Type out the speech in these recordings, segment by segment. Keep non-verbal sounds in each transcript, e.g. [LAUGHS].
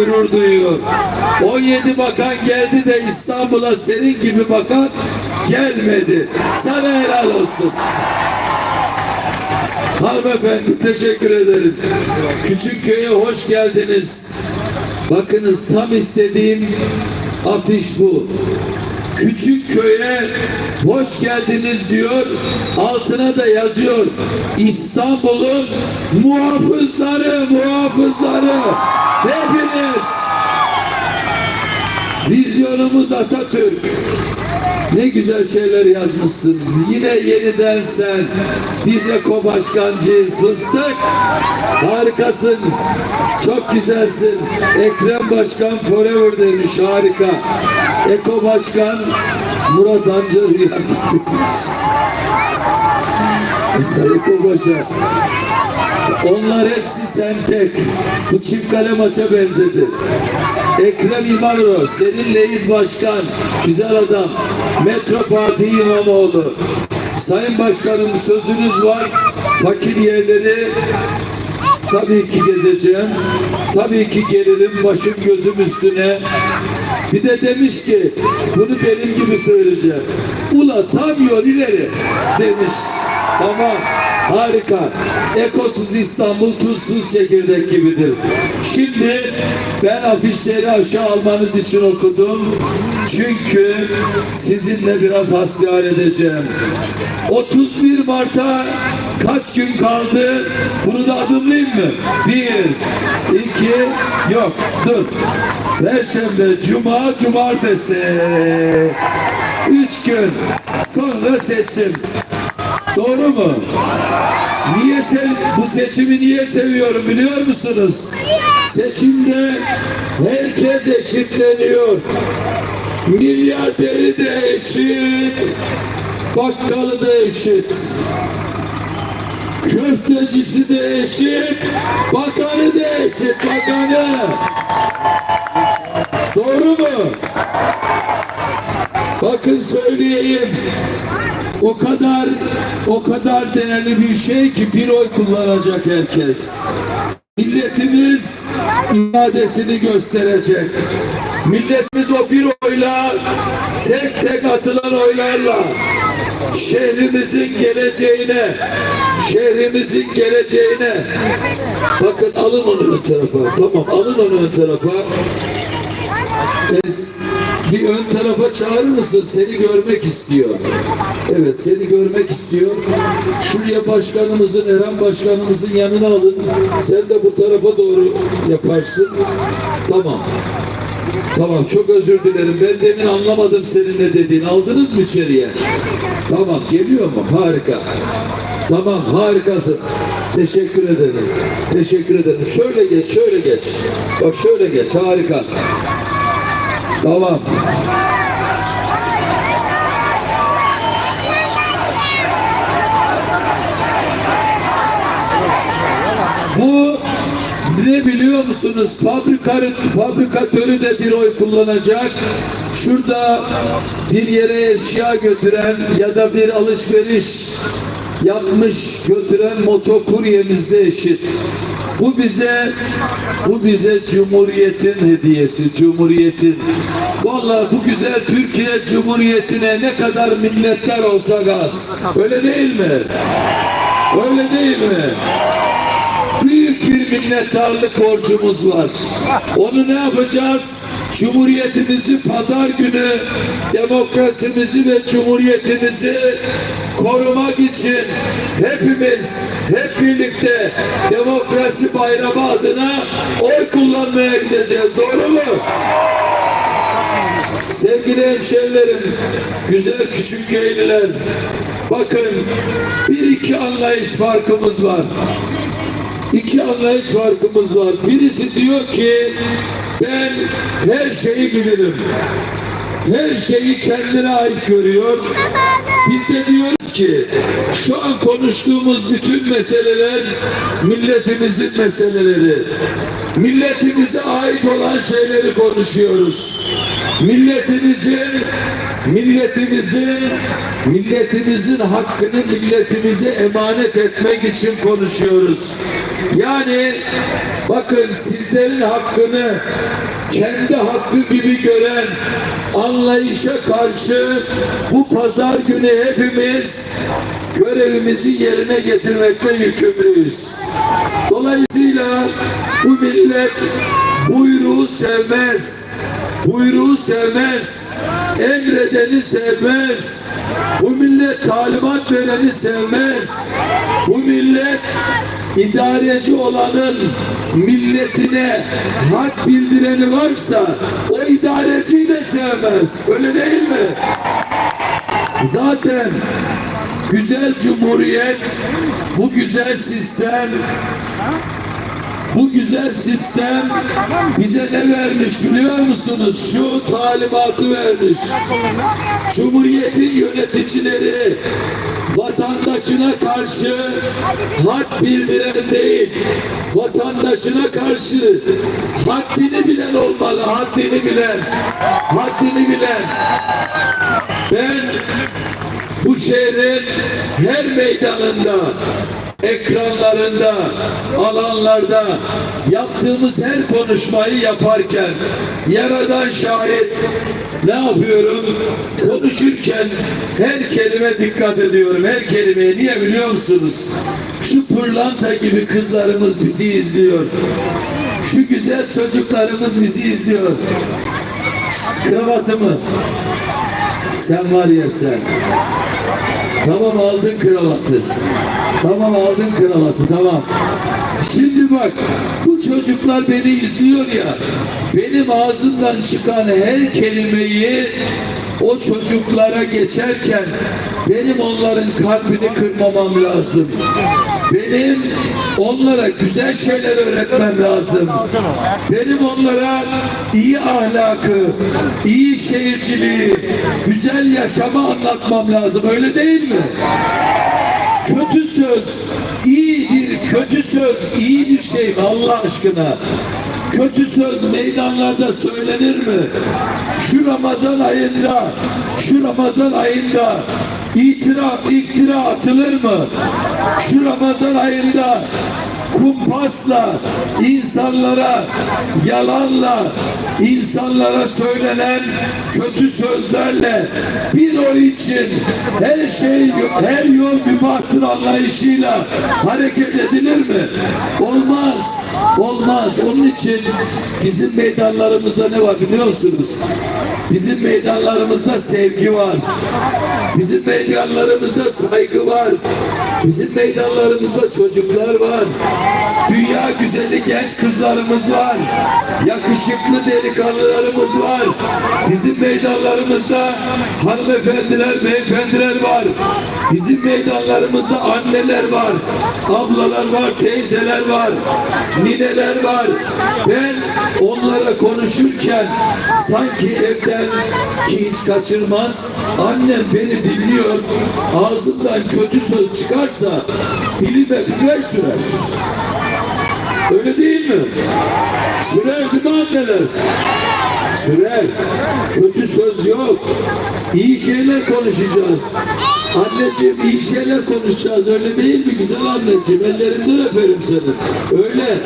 gurur duyuyor. 17 bakan geldi de İstanbul'a senin gibi bakan gelmedi. Sana helal olsun. Hanımefendi teşekkür ederim. Küçük köye hoş geldiniz. Bakınız tam istediğim afiş bu. Küçük köye hoş geldiniz diyor. Altına da yazıyor. İstanbul'un muhafızları, muhafızları. Hepiniz. Vizyonumuz Atatürk. Ne güzel şeyler yazmışsınız. Yine yeniden sen. Biz Eko Başkancıyız. Fıstık. Harikasın. Çok güzelsin. Ekrem Başkan forever demiş. Harika. Eko Başkan Murat Anca Rüya demiş. [LAUGHS] Eko Başkan. Onlar hepsi sen tek. Bu çift kale maça benzedi. Ekrem İmamoğlu, senin Leyiz Başkan, güzel adam. Metro Parti İmamoğlu. Sayın Başkanım sözünüz var. Fakir yerleri tabii ki gezeceğim. Tabii ki gelirim başım gözüm üstüne. Bir de demiş ki bunu benim gibi söyleyeceğim. Ula tam yol ileri demiş. Tamam harika. Ekosuz İstanbul tuzsuz çekirdek gibidir. Şimdi ben afişleri aşağı almanız için okudum. Çünkü sizinle biraz hasbihal edeceğim. 31 Mart'a kaç gün kaldı? Bunu da adımlayayım mı? Bir, iki, yok dur. Perşembe, Cuma, Cumartesi. Üç gün sonra seçim. Doğru mu? Niye sev bu seçimi niye seviyorum biliyor musunuz? Seçimde herkes eşitleniyor. Milyarderi de eşit, bakkalı da eşit. Köftecisi de bakanı da bakanı. Doğru mu? Bakın söyleyeyim. O kadar o kadar değerli bir şey ki bir oy kullanacak herkes. Milletimiz iadesini gösterecek. Milletimiz o bir oyla tek tek atılan oylarla şehrimizin geleceğine şehrimizin geleceğine bakın alın onu ön tarafa tamam alın onu ön tarafa bir ön tarafa çağırır mısın? Seni görmek istiyor. Evet seni görmek istiyor. Şuraya başkanımızın, Eren başkanımızın yanına alın. Sen de bu tarafa doğru yaparsın. Tamam. Tamam çok özür dilerim. Ben demin anlamadım senin ne dediğini. Aldınız mı içeriye? Tamam geliyor mu? Harika. Tamam harikasın. Teşekkür ederim. Teşekkür ederim. Şöyle geç, şöyle geç. Bak şöyle geç. Harika. Tamam. Bu ne biliyor musunuz? Fabrikanın fabrikatörü de bir oy kullanacak. Şurada bir yere eşya götüren ya da bir alışveriş yapmış götüren motokuryemiz de eşit. Bu bize bu bize Cumhuriyet'in hediyesi, Cumhuriyet'in. Vallahi bu güzel Türkiye Cumhuriyeti'ne ne kadar milletler olsa gaz. Öyle değil mi? Öyle değil mi? Bir minnettarlık borcumuz var. Onu ne yapacağız? Cumhuriyetimizi pazar günü demokrasimizi ve cumhuriyetimizi korumak için hepimiz hep birlikte demokrasi bayramı adına oy kullanmaya gideceğiz. Doğru mu? Sevgili hemşerilerim, güzel küçük köylüler, bakın bir iki anlayış farkımız var. İki anlayış farkımız var. Birisi diyor ki ben her şeyi bilirim. Her şeyi kendine ait görüyor. Biz de diyoruz ki şu an konuştuğumuz bütün meseleler milletimizin meseleleri. Milletimize ait olan şeyleri konuşuyoruz. Milletimizin, milletimizin, milletimizin hakkını milletimize emanet etmek için konuşuyoruz. Yani bakın sizlerin hakkını kendi hakkı gibi gören anlayışa karşı bu pazar günü hepimiz görevimizi yerine getirmekle yükümlüyüz. Dolayısıyla bu millet buyruğu sevmez. Buyruğu sevmez. Emredeni sevmez. Bu millet talimat vereni sevmez. Bu millet idareci olanın milletine hak bildireni varsa o idareciyi de sevmez. Öyle değil mi? Zaten güzel cumhuriyet, bu güzel sistem, bu güzel sistem bize ne vermiş biliyor musunuz? Şu talimatı vermiş. Cumhuriyetin yöneticileri vatandaşına karşı hak bildiren değil, vatandaşına karşı haddini bilen olmalı, haddini bilen, haddini bilen. Ben bu şehrin her meydanında, ekranlarında, alanlarda yaptığımız her konuşmayı yaparken yaradan şahit ne yapıyorum? Konuşurken her kelime dikkat ediyorum. Her kelimeye niye biliyor musunuz? Şu pırlanta gibi kızlarımız bizi izliyor. Şu güzel çocuklarımız bizi izliyor. Kravatımı sen var ya sen. Tamam aldın kravatı. Tamam aldın kravatı tamam. Şimdi bak bu çocuklar beni izliyor ya. Benim ağzımdan çıkan her kelimeyi o çocuklara geçerken benim onların kalbini kırmamam lazım. Benim onlara güzel şeyler öğretmem lazım. Benim onlara iyi ahlakı, iyi şehirciliği, güzel yaşamı anlatmam lazım. Öyle değil mi? Kötü söz iyidir, kötü söz iyi bir şey Allah aşkına? Kötü söz meydanlarda söylenir mi? Şu Ramazan ayında, şu Ramazan ayında itira, iftira atılır mı? Şu Ramazan ayında kumpasla insanlara yalanla insanlara söylenen kötü sözlerle bir oy için her şey her yol mübahtır anlayışıyla hareket edilir mi? Olmaz. Olmaz. Onun için bizim meydanlarımızda ne var biliyor musunuz? Bizim meydanlarımızda sevgi var. Bizim meydanlarımızda saygı var. Bizim meydanlarımızda çocuklar var. Yeah. Dünya güzeli genç kızlarımız var. Yakışıklı delikanlılarımız var. Bizim meydanlarımızda hanımefendiler, beyefendiler var. Bizim meydanlarımızda anneler var. Ablalar var, teyzeler var. Nineler var. Ben onlara konuşurken sanki evden ki hiç kaçırmaz. Annem beni dinliyor. Ağzımdan kötü söz çıkarsa dilime biber sürer. Öyle değil mi? Sürer anneler? Sürer. Kötü söz yok. İyi şeyler konuşacağız. Anneciğim iyi şeyler konuşacağız. Öyle değil mi güzel anneciğim? Ellerinden öperim seni. Öyle.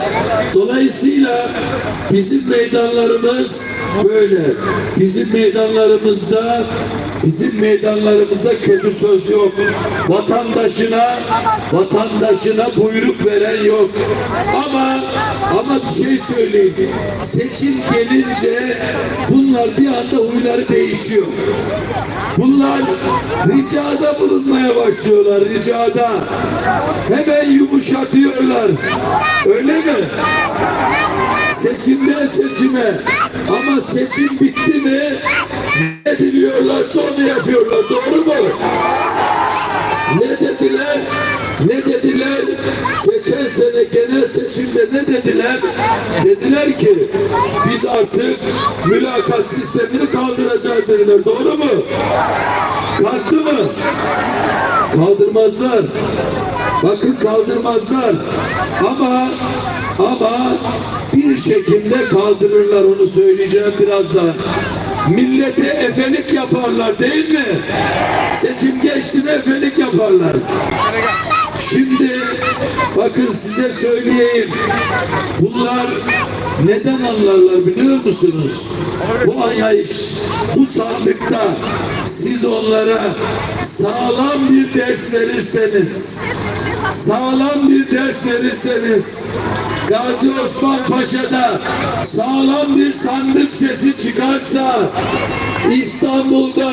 Dolayısıyla bizim meydanlarımız böyle. Bizim meydanlarımızda bizim meydanlarımızda kötü söz yok. Vatandaşına vatandaşına buyruk veren yok. Ama ama bir şey söyleyeyim. Seçim gelince bunlar bir anda huyları değişiyor. Bunlar ricada bulunmaya başlıyorlar ricada. Hemen yumuşatıyorlar. Öyle mi? Seçimden seçime. Ama seçim bitti mi ne biliyorlarsa onu yapıyorlar. Doğru mu? Ne dediler? Ne dediler? Geçen sene genel seçimde ne dediler? Dediler ki biz artık mülakat sistemini kaldıracağız dediler. Doğru mu? Kalktı mı? Kaldırmazlar. Bakın kaldırmazlar. Ama Ama bir şekilde kaldırırlar onu söyleyeceğim birazdan. Millete efelik yaparlar değil mi? Seçim geçti mi efelik yaparlar. Şimdi bakın size söyleyeyim. Bunlar neden anlarlar biliyor musunuz? Bu anlayış, bu sandıkta siz onlara sağlam bir ders verirseniz, sağlam bir ders verirseniz, Gazi Osman Paşa'da sağlam bir sandık sesi çıkarsa, İstanbul'da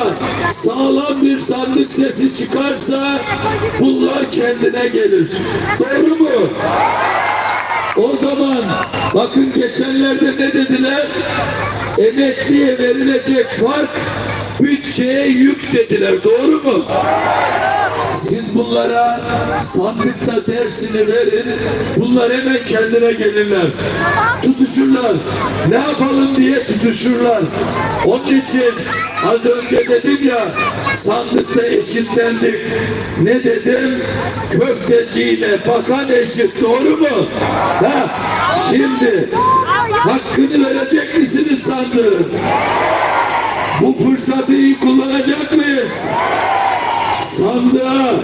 sağlam bir sandık sesi çıkarsa bunlar kendine gelir. Doğru mu? O zaman bakın geçenlerde ne dediler? Emekliye verilecek fark bütçeye yük dediler. Doğru mu? Siz bunlara sandıkta dersini verin. Bunlar hemen kendine gelirler. Tutuşurlar. Ne yapalım diye tutuşurlar. Onun için az önce dedim ya sandıkta eşitlendik. Ne dedim? Köfteciyle bakan eşit. Doğru mu? Ha? Şimdi hakkını verecek misiniz sandığın? Bu fırsatı iyi kullanacak mıyız? Sandığa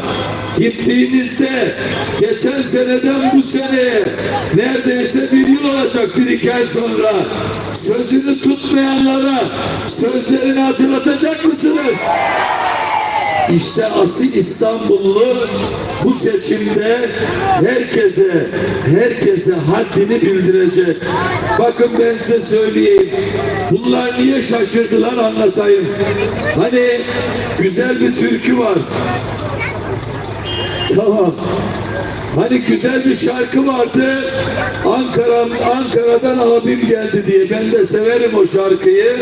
gittiğinizde geçen seneden bu seneye neredeyse bir yıl olacak bir iki ay sonra sözünü tutmayanlara sözlerini hatırlatacak mısınız? İşte asil İstanbullu bu seçimde herkese herkese haddini bildirecek. Bakın ben size söyleyeyim. Bunlar niye şaşırdılar anlatayım. Hani güzel bir türkü var. Tamam. Hani güzel bir şarkı vardı. Ankara Ankara'dan abim geldi diye. Ben de severim o şarkıyı.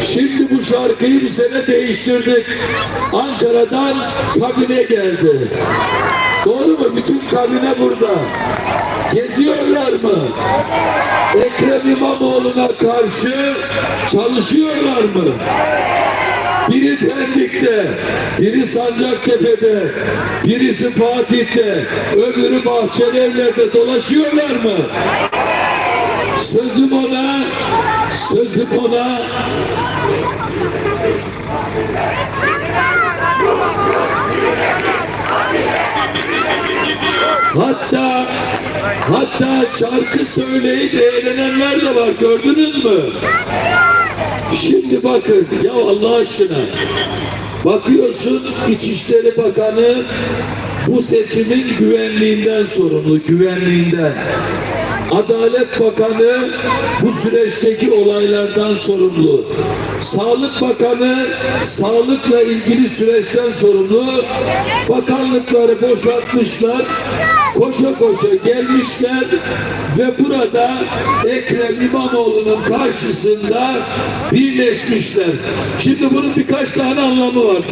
Şimdi bu şarkıyı bu sene değiştirdik. Ankara'dan kabine geldi. Doğru mu? Bütün kabine burada. Geziyorlar mı? Ekrem İmamoğlu'na karşı çalışıyorlar mı? Biri Pendik'te, biri Sancaktepe'de, birisi Fatih'te, öbürü Bahçelievler'de dolaşıyorlar mı? Sözüm ona, sözüm ona Hatta hatta şarkı söyleyip eğlenenler de var gördünüz mü? Şimdi bakın ya Allah aşkına bakıyorsun İçişleri Bakanı bu seçimin güvenliğinden sorumlu güvenliğinden. Adalet Bakanı bu süreçteki olaylardan sorumlu. Sağlık Bakanı sağlıkla ilgili süreçten sorumlu. Bakanlıkları boşaltmışlar. Koşa koşa gelmişler ve burada Ekrem İmamoğlu'nun karşısında birleşmişler. Şimdi bunun birkaç tane anlamı var.